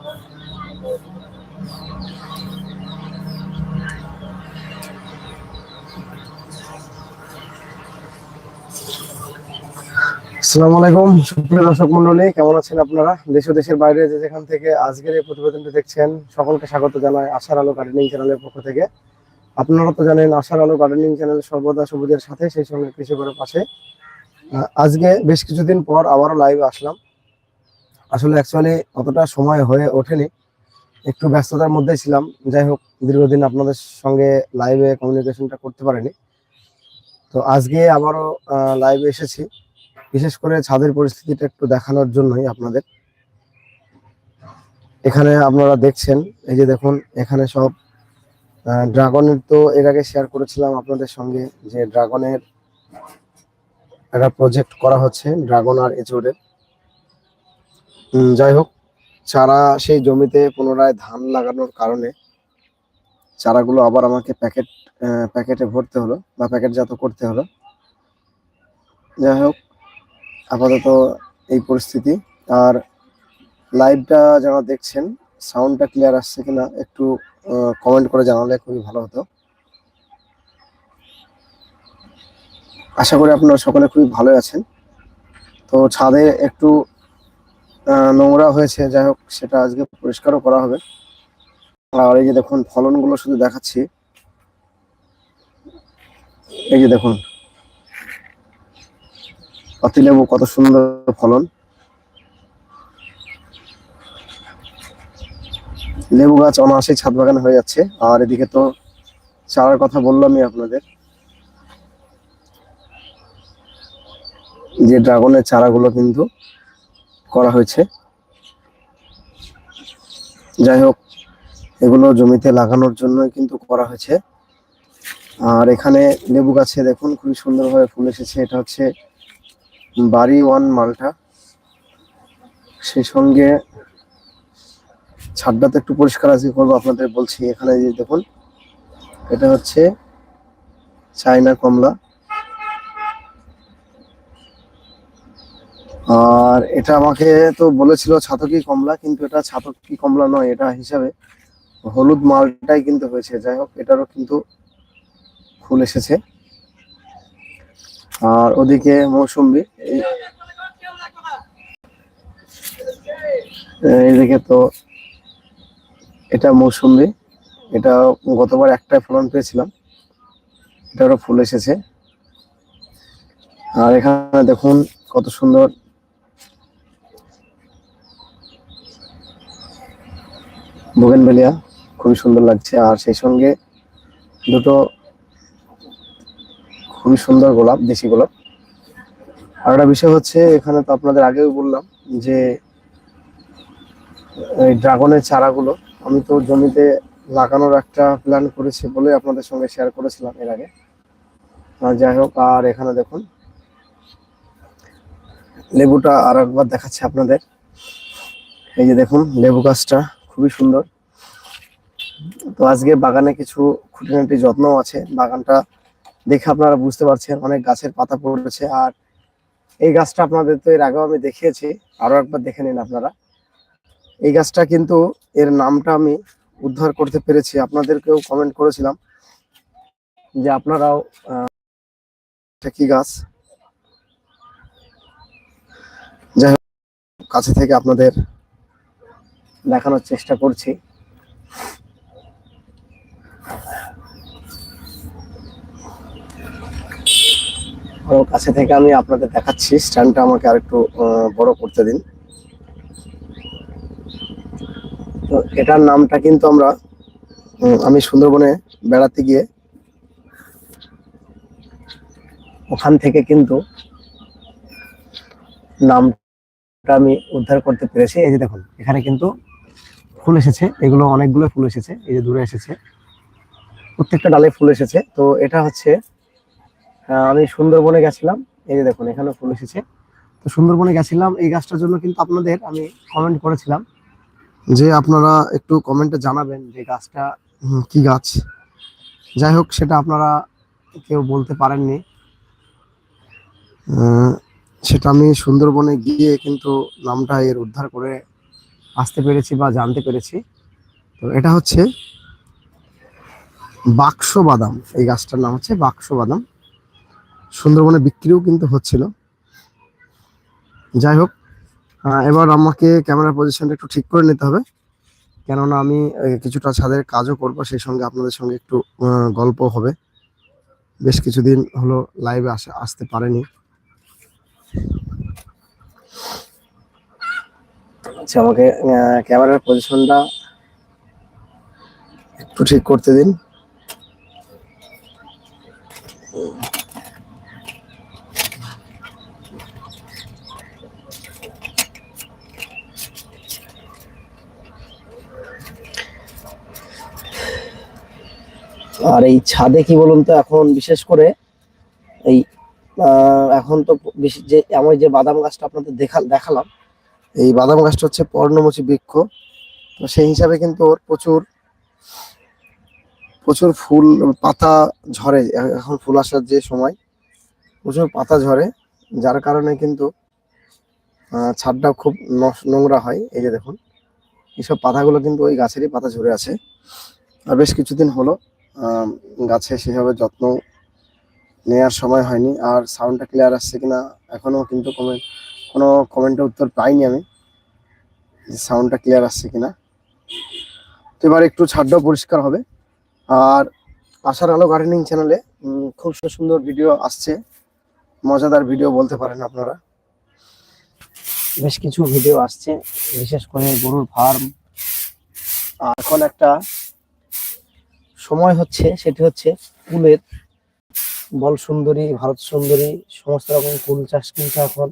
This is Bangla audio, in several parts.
আসসালামু আলাইকুম, সুপ্রিয় দর্শক মন্ডলী, কেমন আছেন আপনারা? দেশ ও দেশের বাইরে যে যেখান থেকে আজকের এই প্রতিবেদনটি দেখছেন, সকলকে স্বাগত জানাই আশার আলো গার্ডেনিং চ্যানেলের পক্ষ থেকে। আপনারা তো জানেন, আশার আলো গার্ডেনিং চ্যানেল সর্বদা সবুজের সাথে সেই সঙ্গে কৃষি করে পাশে আজকে বেশ কিছুদিন পর আবারও লাইভে আসলাম। আসলে অ্যাকচুয়ালি অতটা সময় হয়ে ওঠেনি। একটু ব্যস্ততার মধ্যেই ছিলাম। যাই হোক, দীর্ঘদিন আপনাদের সঙ্গে লাইভে কমিউনিকেশনটা করতে পারিনি। তো আজকে আবারও লাইভে এসেছি। বিশেষ করে ছাদের পরিস্থিতিটা একটু দেখানোর জন্যই আপনাদের। এখানে আপনারা দেখছেন, এই যে দেখুন, এখানে সব ড্রাগনের তো এর আগে শেয়ার করেছিলাম আপনাদের সঙ্গে যে ড্রাগনের একটা প্রজেক্ট করা হচ্ছে ড্রাগন আর এচোরের যাই হোক, চারা সেই জমিতে পুনরায় ধান লাগানোর কারণে চারাগুলো আবার আমাকে প্যাকেট প্যাকেটে ভরতে হলো বা প্যাকেটজাত করতে হলো। যাই হোক, আপাতত এই পরিস্থিতি। আর লাইভটা যারা দেখছেন, সাউন্ডটা ক্লিয়ার আসছে কিনা একটু কমেন্ট করে জানালে খুবই ভালো হতো। আশা করি আপনারা সকলে খুবই ভালো আছেন। তো ছাদে একটু নোংরা হয়েছে, যাই হোক, সেটা আজকে পরিষ্কারও করা হবে। আর এই যে দেখুন, ফলনগুলো শুধু দেখাচ্ছি। এই যে দেখুন, পাতিলেবু কত সুন্দর ফলন। লেবু গাছ অনায়াসেই ছাদ বাগানে হয়ে যাচ্ছে। আর এদিকে তো চারার কথা বললামই আপনাদের। যে ড্রাগনের চারাগুলো কিন্তু করা হয়েছে। যাই হোক, এগুলো জমিতে লাগানোর জন্যই কিন্তু করা হয়েছে। আর এখানে লেবু গাছে দেখুন খুবই সুন্দরভাবে ফুল এসেছে। এটা হচ্ছে বাড়ি ওয়ান মালটা। সেই সঙ্গে ছাদটা তো একটু পরিষ্কার আজকে করব, আপনাদের বলছি। এখানে দেখুন, এটা হচ্ছে চায়না কমলা। আর এটা আমাকে তো বলেছিল ছাতকি কমলা, কিন্তু এটা ছাতকি কমলা নয়, এটা হিসাবে হলুদ মালটাই কিন্তু হয়েছে। যাই হোক, এটারও কিন্তু ফুল এসেছে। আর ওদিকে মৌসুম্বি এইদিকে তো এটা মৌসুম্বি, এটা গতবার একটাই ফলন পেয়েছিলাম, এটারও ফুল এসেছে। আর এখানে দেখুন কত সুন্দর বোগেনভেলিয়া খুবই সুন্দর লাগছে। আর সেই সঙ্গে দুটো খুবই সুন্দর গোলাপ, দেশি গোলাপ। আর একটা বিষয় হচ্ছে, এখানে তো আপনাদের আগেও বললাম যে, এই ড্রাগনের চারাগুলো আমি তো জমিতে লাগানোর একটা প্ল্যান করেছি বলে আপনাদের সঙ্গে শেয়ার করেছিলাম এর আগে। যাই হোক, আর এখানে দেখুন, লেবুটা আর একবার দেখাচ্ছি আপনাদের। এই যে দেখুন, লেবু গাছটা। খুবই সুন্দর। তো আজকে বাগানে কিছু খুঁটিনাটি যত্ন আছে। বাগানটা দেখে আপনারা বুঝতে পারছেন অনেক গাছের পাতা পড়েছে। আর এই গাছটা আপনাদের তো এর আগেও আমি দেখিয়েছি আরও একবার দেখে নিন আপনারা। এই গাছটা কিন্তু এর নামটা আমি উদ্ধার করতে পেরেছি। আপনাদেরকেও কমেন্ট করেছিলাম যে আপনারাও কি গাছ? যাই কাছে থেকে আপনাদের দেখানোর চেষ্টা করছি। আরও কাছে থেকে আমি আপনাদের দেখাচ্ছি স্ট্যান্ডটা আমাকে আরেকটু আহ, বড় করতে দিন। তো এটার নামটা কিন্তু আমরা আমি সুন্দরবনে বেড়াতে গিয়ে ওখান থেকে কিন্তু নামটা আমি উদ্ধার করতে পেরেছি। এই যে দেখুন এখানে কিন্তু ফুল এসেছে। এগুলো অনেকগুলো ফুল এসেছে। এই যে দূরে এসেছে। প্রত্যেকটা ডালে ফুল এসেছে। তো এটা হচ্ছে আমি সুন্দরবনে গেছিলাম। এই যে দেখুন এখানে ফুল এসেছে। তো সুন্দরবনে গেছিলাম। এই গাছটার জন্য কিন্তু আপনাদের আমি কমেন্ট করেছিলাম যে আপনারা একটু কমেন্টে জানাবেন যে গাছটা কি গাছ। যাই হোক, সেটা আপনারা কেউ বলতে পারেননি। সেটা আমি সুন্দরবনে গিয়ে কিন্তু নামটা এর উদ্ধার করে আসতে পেরেছি বা জানতে পেরেছি। তো এটা হচ্ছে বাক্স বাদাম। এই গাছটার নাম হচ্ছে বাক্স বাদাম। সুন্দরবনে বিক্রিও কিন্তু হচ্ছিল। যাই হোক এবার আমাকে ক্যামেরা পজিশনটা একটু ঠিক করে নিতে হবে। কেননা আমি কিছুটা ছাদের কাজও করব, সেই সঙ্গে আপনাদের সঙ্গে একটু গল্প হবে। বেশ কিছুদিন হলো লাইভে আসা, আসতে পারেনি। আচ্ছা আমাকে ক্যামেরার পজিশনটা একটু ঠিক করতে দিন। আর এই ছাদে কি বলুন তো, এখন বিশেষ করে এই এখন তো বেশি যে, আমি যে বাদাম গাছটা আপনাদের দেখা, দেখালাম এই বাদাম গাছটা হচ্ছে পর্ণমোচী বৃক্ষ। তো সেই হিসাবে কিন্তু ওর প্রচুর প্রচুর ফুল, পাতা ঝরে। এখন ফুল আসার যে সময়, প্রচুর পাতা ঝরে, যার কারণে কিন্তু ছাদটা খুব নোংরা হয়। এই যে দেখুন, এইসব পাতাগুলো কিন্তু ওই গাছেরই পাতা ঝরে আছে। আর বেশ কিছুদিন হলো গাছে সেভাবে যত্ন নেওয়ার সময় হয়নি। আর সাউন্ডটা ক্লিয়ার আসছে কিনা এখনও কিন্তু কমেন্ট কোনো কমেন্টের উত্তর পাইনি আমি যে সাউন্ডটা ক্লিয়ার আসছে কিনা। তো এবার একটু ছাড়টাও পরিষ্কার হবে। আর আশার আলো গার্ডেনিং চ্যানেলে খুব সুন্দর ভিডিও আসছে। মজাদার ভিডিও বলতে পারেন আপনারা। বেশ কিছু ভিডিও আসছে, বিশেষ করে গরুর ফার্ম আর এখন একটা সময় হচ্ছে, সেটি হচ্ছে কুলের বল সুন্দরী, ভারত সুন্দরী, সমস্ত রকম ফুল চাষ কিন্তু এখন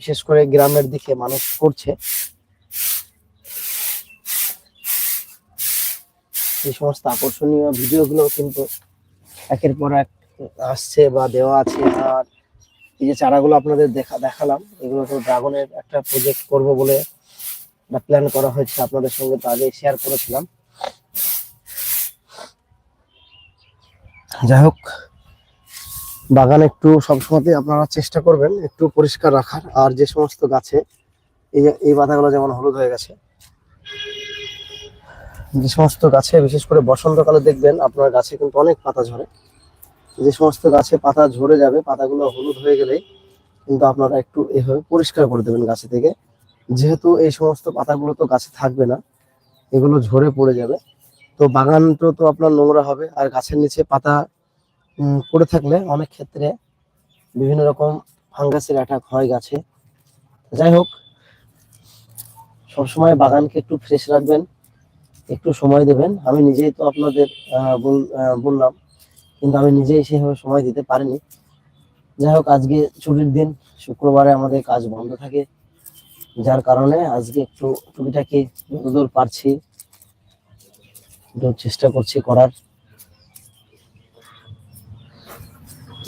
বিশেষ করে গ্রামের দিকে মানুষ করছে। এই সমস্ত আকর্ষণীয় ভিডিওগুলো কিন্তু একের পর এক আসছে বা দেওয়া আছে। আর এই যে চারাগুলো আপনাদের দেখা, দেখালাম, এগুলো তো ড্রাগনের একটা প্রজেক্ট করব বলে প্ল্যান করা হয়েছে আপনাদের সঙ্গে, তো আগে শেয়ার করেছিলাম। যাই হোক বাগান একটু সবসময়তেই আপনারা চেষ্টা করবেন একটু পরিষ্কার রাখার। আর যে সমস্ত গাছে, এই এই পাতাগুলো যেমন হলুদ হয়ে গেছে, যে সমস্ত গাছে, বিশেষ করে বসন্তকালে দেখবেন আপনার গাছে কিন্তু অনেক পাতা ঝরে। যে সমস্ত গাছে পাতা ঝরে যাবে, পাতাগুলো হলুদ হয়ে গেলেই কিন্তু আপনারা একটু এভাবে পরিষ্কার করে দেবেন গাছে থেকে। যেহেতু এই সমস্ত পাতাগুলো তো গাছে থাকবে না, এগুলো ঝরে পড়ে যাবে। তো বাগানটা তো আপনার নোংরা হবে, আর গাছের নিচে পাতা পড়ে থাকলে অনেক ক্ষেত্রে বিভিন্ন রকম ফাঙ্গাসের অ্যাটাক হয় গাছে। যাই হোক, সবসময় বাগানকে একটু ফ্রেশ রাখবেন, একটু সময় দেবেন। আমি নিজেই তো আপনাদের বল- বললাম, কিন্তু আমি নিজেই সেভাবে সময় দিতে পারিনি। যাই হোক, আজকে ছুটির দিন, শুক্রবারে আমাদের কাজ বন্ধ থাকে, যার কারণে আজকে একটু টুকিটাকি যতদূর পারছি চেষ্টা করছি করার।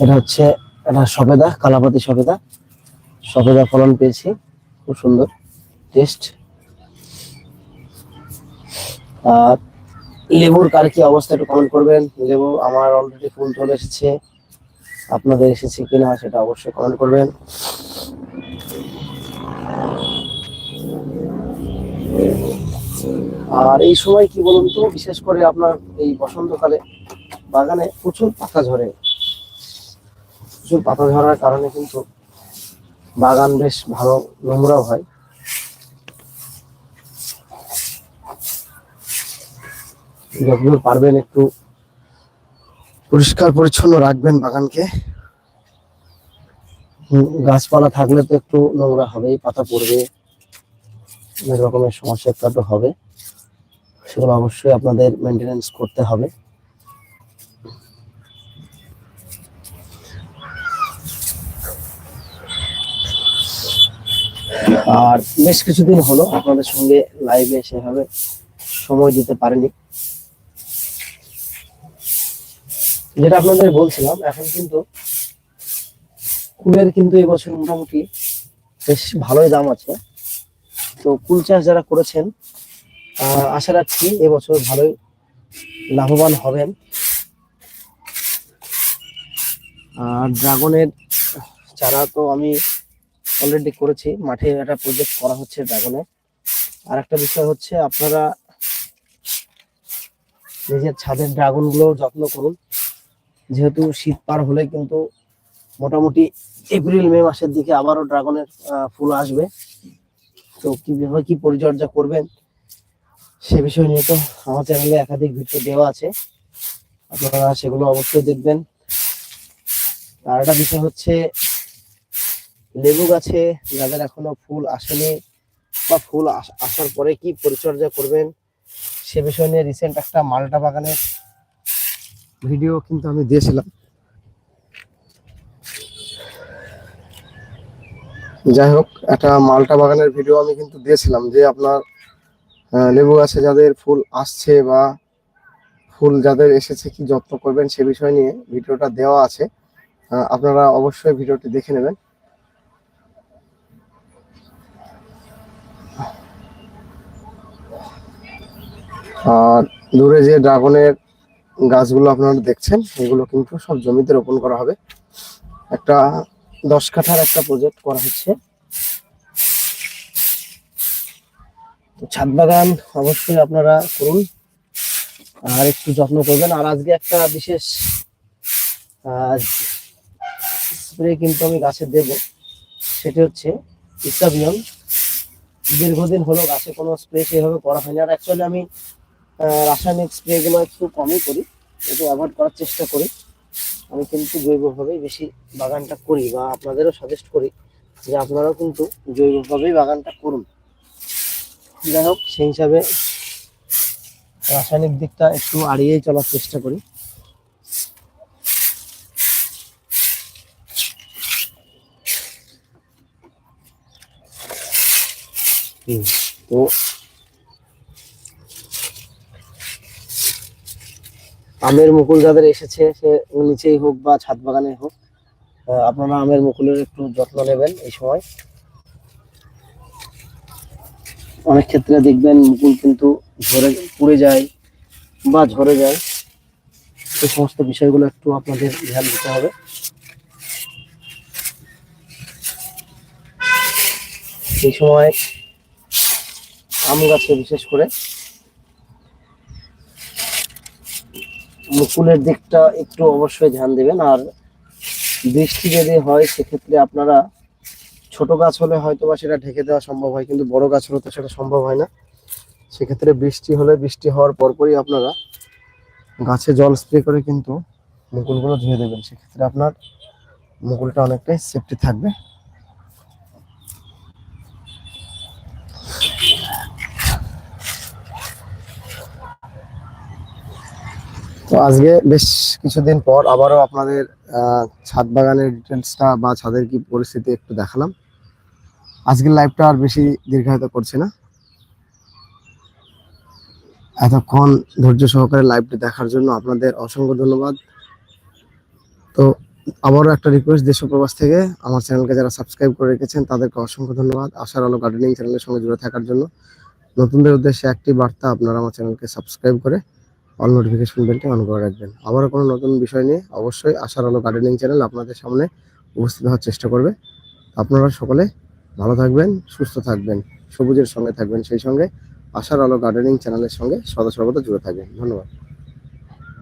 এটা হচ্ছে, এটা সবেদা, কালাপাতি সবেদা। সবেদা ফলন পেয়েছি, খুব সুন্দর টেস্ট আর লেবুর কার কি অবস্থা একটু কমেন্ট করবেন। লেবু আমার অলরেডি ফুল চলে এসেছে। আপনাদের এসেছে কিনা সেটা অবশ্যই কমেন্ট করবেন। আর এই সময় কি বলুন তো, বিশেষ করে আপনার এই বসন্তকালে বাগানে প্রচুর পাতা ঝরে। প্রচুর পাতা ঝরার কারণে কিন্তু বাগান বেশ ভালো নোংরাও হয়। যতদূর পারবেন একটু পরিষ্কার পরিচ্ছন্ন রাখবেন বাগানকে। গাছপালা থাকলে তো একটু নোংরা হবেই, পাতা পড়বে, অনেক রকমের সমস্যা আধটু হবে। সেগুলো অবশ্যই আপনাদের মেনটেনেন্স করতে হবে। আর বেশ কিছুদিন হলো আপনাদের সঙ্গে লাইভে সেভাবে সময় দিতে পারেনি। যেটা আপনাদের বলছিলাম, এখন কিন্তু কুলের কিন্তু এবছর মোটামুটি বেশ ভালোই দাম আছে। তো কুল চাষ যারা করেছেন আশা রাখছি এবছর ভালোই লাভবান হবেন। আর ড্রাগনের চারা তো আমি অলরেডি করেছি। মাঠে একটা প্রজেক্ট করা হচ্ছে ড্রাগনে আর একটা বিষয় হচ্ছে আপনারা নিজের ছাদের ড্রাগনগুলো যত্ন করুন। যেহেতু শীত পার হলে কিন্তু মোটামুটি এপ্রিল, মে মাসের দিকে আবারও ড্রাগনের ফুল আসবে। তো কীভাবে কি পরিচর্যা করবেন সে বিষয় নিয়ে তো আমার চ্যানেলে একাধিক ভিডিও দেওয়া আছে। আপনারা সেগুলো অবশ্যই দেখবেন। আর একটা বিষয় হচ্ছে লেবু গাছে যাদের এখনও ফুল আসেনি বা ফুল আস- আসার পরে কি পরিচর্যা করবেন, সে বিষয় নিয়ে রিসেন্ট একটা মালটা বাগানের ভিডিও কিন্তু আমি দিয়েছিলাম। যাই হোক, একটা মালটা বাগানের ভিডিও আমি কিন্তু দিয়েছিলাম যে আপনার লেবু গাছে যাদের ফুল আসছে বা ফুল যাদের এসেছে কি যত্ন করবেন সে বিষয় নিয়ে ভিডিওটা দেওয়া আছে। আপনারা অবশ্যই ভিডিওটি দেখে নেবেন। আর দূরে যে ড্রাগনের গাছগুলো আপনারা দেখছেন, এগুলো কিন্তু সব জমিতে রোপণ করা হবে। একটা দশ কাঠার একটা প্রজেক্ট করা হচ্ছে। ছাদ বাগান অবশ্যই আপনারা করুন, আর একটু যত্ন করবেন। আর আজকে একটা বিশেষ স্প্রে কিন্তু আমি গাছে দেব, সেটা হচ্ছে ইসাবিয়ন দীর্ঘদিন হলো গাছে কোনো স্প্রে সেভাবে করা হয়নি। আর অ্যাকচুয়ালি আমি রাসায়নিক স্প্রে গুলো একটু কমই করি, একটু অ্যাভয়েড করার চেষ্টা করি। আমি কিন্তু জৈবভাবেই বেশি বাগানটা করি বা আপনাদেরও সাজেস্ট করি যে আপনারাও কিন্তু জৈবভাবেই বাগানটা করুন। যাই হোক, সেই হিসাবে রাসায়নিক দিকটা একটু আড়িয়েই চলার চেষ্টা করি। তো আমের মুকুল যাদের এসেছে, সে নিচেই হোক বা ছাদ বাগানে হোক আপনারা আমের মুকুলের একটু যত্ন নেবেন এই সময়। অনেক ক্ষেত্রে দেখবেন মুকুল কিন্তু ঝরে, পুড়ে যায় বা ঝরে যায়। এই সমস্ত বিষয়গুলো একটু আপনাদের ধ্যান দিতে হবে। এই সময় আম গাছে বিশেষ করে মুকুলের দিকটা একটু অবশ্যই ধ্যান দেবেন। আর বৃষ্টি যদি হয়, সেক্ষেত্রে আপনারা ছোট গাছ হলে হয়তো বা সেটা ঢেকে দেওয়া সম্ভব হয়, কিন্তু বড় গাছ হলে তো সেটা সম্ভব হয় না। সেক্ষেত্রে বৃষ্টি হলে বৃষ্টি হওয়ার পরপরই আপনারা গাছে জল স্প্রে করে কিন্তু মুকুলগুলো ধুয়ে দেবেন। সেক্ষেত্রে আপনার মুকুলটা অনেকটাই সেফটি থাকবে। তো আজকে বেশ কিছুদিন পর আবারও আপনাদের ছাদ বাগানের ডিটেলসটা বা ছাদের কি পরিস্থিতি একটু দেখালাম। আজকের লাইভটা আর বেশি দীর্ঘায়িত করছে না। এতক্ষণ ধৈর্য সহকারে লাইভটি দেখার জন্য আপনাদের অসংখ্য ধন্যবাদ। তো আবারও একটা রিকোয়েস্ট দেশ প্রবাস থেকে, আমার চ্যানেলকে যারা সাবস্ক্রাইব করে রেখেছেন, তাদেরকে অসংখ্য ধন্যবাদ। আশার আলো গার্ডেনিং চ্যানেলের সঙ্গে জুড়ে থাকার জন্য। নতুনদের উদ্দেশ্যে একটি বার্তা, আপনারা আমার চ্যানেলকে সাবস্ক্রাইব করে অল নোটিফিকেশন বেলটি অন করে রাখবেন। আবারও কোনো নতুন বিষয় নিয়ে অবশ্যই আশার আলো গার্ডেনিং চ্যানেল আপনাদের সামনে উপস্থিত হওয়ার চেষ্টা করবে। আপনারা সকলে ভালো থাকবেন, সুস্থ থাকবেন, সবুজের সঙ্গে থাকবেন, সেই সঙ্গে আশার আলো গার্ডেনিং চ্যানেলের সঙ্গে সদা সর্বদা জুড়ে থাকবেন। ধন্যবাদ।